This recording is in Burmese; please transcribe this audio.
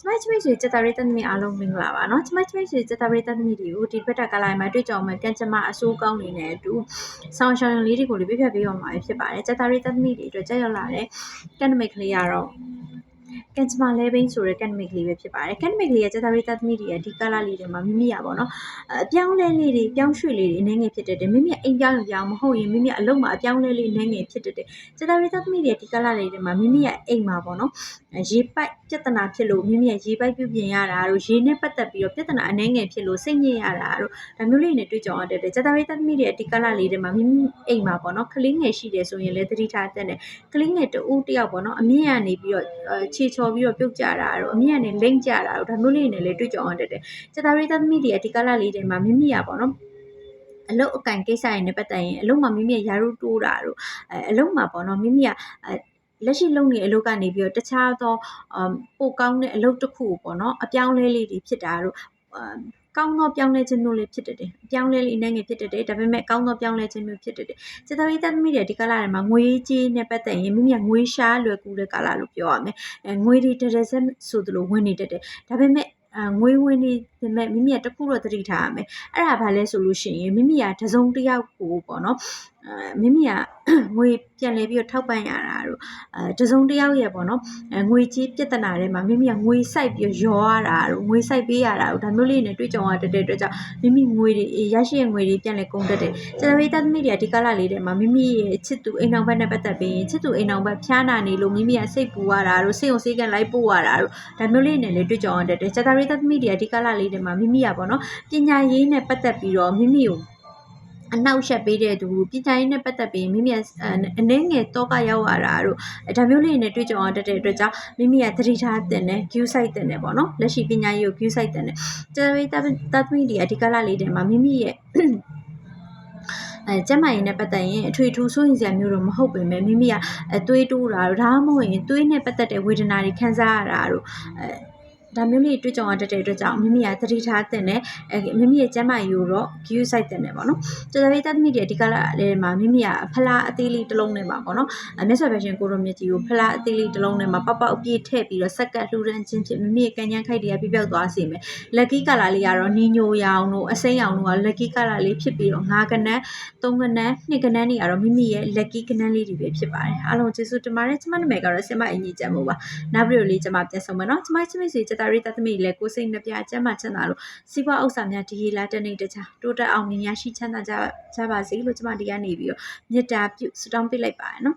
ကျမချမိတ်ဆွေစက်တာရီတက်သမီးအားလုံးမင်္ဂလာပါနော်ကျမချမိတ်ဆွေစက်တာရီတက်သမီးတွေကိုဒီဘက်တက်ကလိုင်းမှာတွေ့ကြုံမဲ့ကံကြမ္မာအဆိုးကောင်းနေတဲ့အတူဆောင်းရှောင်းလေးတွေကိုလည်းပြပြပေးရမှာဖြစ်ပါတယ်စက်တာရီတက်သမီးတွေအတွက်ကြက်ရောက်လာတဲ့ကံနမိတ်ကလေးကတော့ ကန်ချမာလဲဘိန်းဆိုတဲ့ကန်နမိတ်ကလေးပဲဖြစ်ပါတယ်ကန်နမိတ်ကလေးရဲ့စက်တာရီတက်သမီးတွေရဲ့ဒီကလာလေးတွေမှာမိမိရပါတော့အပြောင်းလဲလေးတွေပြောင်းရွှေ့လေးတွေအနေငယ်ဖြစ်တဲ့မိမိအိမ်ပြောင်းပြောင်းမဟုတ်ရင်မိမိအလုံးမှာအပြောင်းလဲလေးအနေငယ်ဖြစ်တဲ့စက်တာရီတက်သမီးတွေရဲ့ဒီကလာလေးတွေမှာမိမိရဲ့အိမ်မှာပေါ့နော်ရေပိုက်ပြဿနာဖြစ်လို့မိမိရဲ့ရေပိုက်ပြုပြင်ရတာတို့ရေနဲ့ပတ်သက်ပြီးတော့ပြဿနာအနှဲငယ်ဖြစ်လို့စိတ်ညစ်ရတာတို့ဒါမျိုးလေးနဲ့တွေ့ကြုံရတဲ့တဲ့ဇာတာရေးသမီးတွေအဒီကလာလေးတွေမှာမိမိအိမ်မှာပေါ့နော်ကလေးငယ်ရှိတယ်ဆိုရင်လည်းသတိထားတတ်တယ်ကလေးငယ်တူတယောက်ပေါ့နော်အမြင့်ကနေပြီးတော့ခြေချော်ပြီးတော့ပြုတ်ကြတာတို့အမြင့်ကနေလိမ့်ကြတာတို့ဒါမျိုးလေးနဲ့လည်းတွေ့ကြုံရတဲ့တဲ့ဇာတာရေးသမီးတွေအဒီကလာလေးတွေမှာမိမိရပေါ့နော်အလုတ်အကင်ကိစ္စရင်းနဲ့ပတ်သက်ရင်အလုတ်မှာမိမိရဲ့ယာရုတိုးတာတို့အဲအလုတ်မှာပေါ့နော်မိမိကအဲလက်ရှိလုပ်နေတဲ့အလုပ်ကနေပြီးတော့တခြားသောအမ်ပိုကောင်းတဲ့အလုပ်တစ်ခုကိုပေါ့နော်အပြောင်းလဲလေးတွေဖြစ်တာတို့အမ် ကောင်းသောပြောင်းလဲခြင်းမျိုးလေးဖြစ်တတ်တယ်။ပြောင်းလဲလေးအနေငယ်ဖြစ်တတ်တယ်။ဒါပေမဲ့ကောင်းသောပြောင်းလဲခြင်းမျိုးဖြစ်တတ်တယ်။စေတဝိတသမီးတွေဒီကလာတွေမှာငွေကြေးနဲ့ပတ်သက်ရင်မိမိကငွေရှားလွယ်ကူတဲ့ကာလလို့ပြောရမယ်။အဲငွေတွေတရစက်ဆိုသလိုဝင်နေတတ်တယ်။ဒါပေမဲ့အငွေဝင်နေပေမဲ့မိမိကတခုတော့သတိထားရမယ်။အဲ့ဒါဘာလဲဆိုလို့ရှိရင်မိမိကတစုံတစ်ယောက်ကိုပေါ့နော်။အဲ မိမိကငွေပြန်လဲပြီးတော့ထောက်ပံ့ရတာတို့အဲတစုံတစ်ယောက်ရဲ့ပေါ့နော်အဲငွေကြီးပြဿနာထဲမှာမိမိကငွေစိုက်ပြီးရောရတာတို့ငွေစိုက်ပေးရတာတို့ဒါမျိုးလေးနဲ့တွေ့ကြုံရတဲ့အတွက်ကြောင့်မိမိငွေတွေရရှိတဲ့ငွေတွေပြန်လဲကုန်တတ်တယ်ကျန်တဲ့သမီးတွေကဒီကလာလေးထဲမှာမိမိရဲ့ချစ်သူအိမ်အောင်ဘက်နဲ့ပတ်သက်ပြီးချစ်သူအိမ်အောင်ဘက်ဖျားနာနေလို့မိမိကစိတ်ပူရတာတို့စိတ်ုံစိတ်ကန်လိုက်ပို့ရတာတို့ဒါမျိုးလေးနဲ့လည်းတွေ့ကြုံရတဲ့အတွက်ကျန်တဲ့သမီးတွေကဒီကလာလေးထဲမှာမိမိကပေါ့နော်ပညာရေးနဲ့ပတ်သက်ပြီးတော့မိမိကို အနောက်ရှက်ပေးတဲ့သူပညာရေးနဲ့ပတ်သက်ပြီးမိမိအနှဲငယ်တော့ကရောက်ရတာတို့ဒါမျိုးလေးနဲ့တွေ့ကြုံရတဲ့အတွက်ကြောင့်မိမိကသတိထားတင်တယ် queue site တင်တယ်ပေါ့နော်လက်ရှိပညာရေးကို queue site တင်တယ်ကျန်တဲ့တသမီးတွေအဒီကလာလေးတွေမှာမိမိရဲ့အဲကျမရင်နဲ့ပတ်သက်ရင်အထွေထူးဆိုရင်စရာမျိုးတော့မဟုတ်ပေမဲ့မိမိကအသွေးတိုးတာတို့ဒါမှမဟုတ်ရင်သွေးနဲ့ပတ်သက်တဲ့ဝေဒနာတွေခံစားရတာတို့အဲ ဒါမျိုးလေးတွေ့ကြုံရတတ်တဲ့အတွက်ကြောင့်မိမိကသတိထားတဲ့နဲ့အဲမိမိရဲ့ကျန်းမာရေးကိုတော့ view site တဲ့နဲ့ပေါ့နော်ကျော်တော်လေးတသမီတွေအဓိကလည်းမှာမိမိကဖလားအသေးလေးတစ်လုံးနဲ့ပါပေါ့နော်အမြတ်စွာဘုရားကိုရိုမြကြီးကိုဖလားအသေးလေးတစ်လုံးနဲ့မှာပေါက်ပေါက်အပြည့်ထည့်ပြီးတော့ဆက်ကတ်လှူဒန်းခြင်းဖြင့်မိမိရဲ့ကံញ្ញမ်းခိုက်တွေကပြပြောက်သွားစေမယ် lucky color လေးကတော့နီညိုရောင်တို့အစိမ်းရောင်တို့က lucky color လေးဖြစ်ပြီးတော့ငါးကနန်းသုံးကနန်းနှစ်ကနန်းတွေကတော့မိမိရဲ့ lucky ကနန်းလေးတွေပဲဖြစ်ပါတယ်အားလုံးကျေးဇူးတင်ပါတယ်ကျမနာမည်ကတော့ဆင်မအင်ကြီးကျမ်းမို့ပါနောက်ဗီဒီယိုလေးကျမပြန်ဆောင်မယ်နော်ကျမချစ်မိတ်ဆွေစတာရီတသမီးလည်းကိုစိတ်နှပြကျမ်းမာချမ်းသာလို့စီးပွားဥစ္စာများဒီရေလာတနေ့တခြားတိုးတက်အောင်မြင်ရရှိချမ်းသာကြကြပါစေလို့ကျမဒီကနေပြီးတော့မေတ္တာပြုဆုတောင်းပေးလိုက်ပါရနော်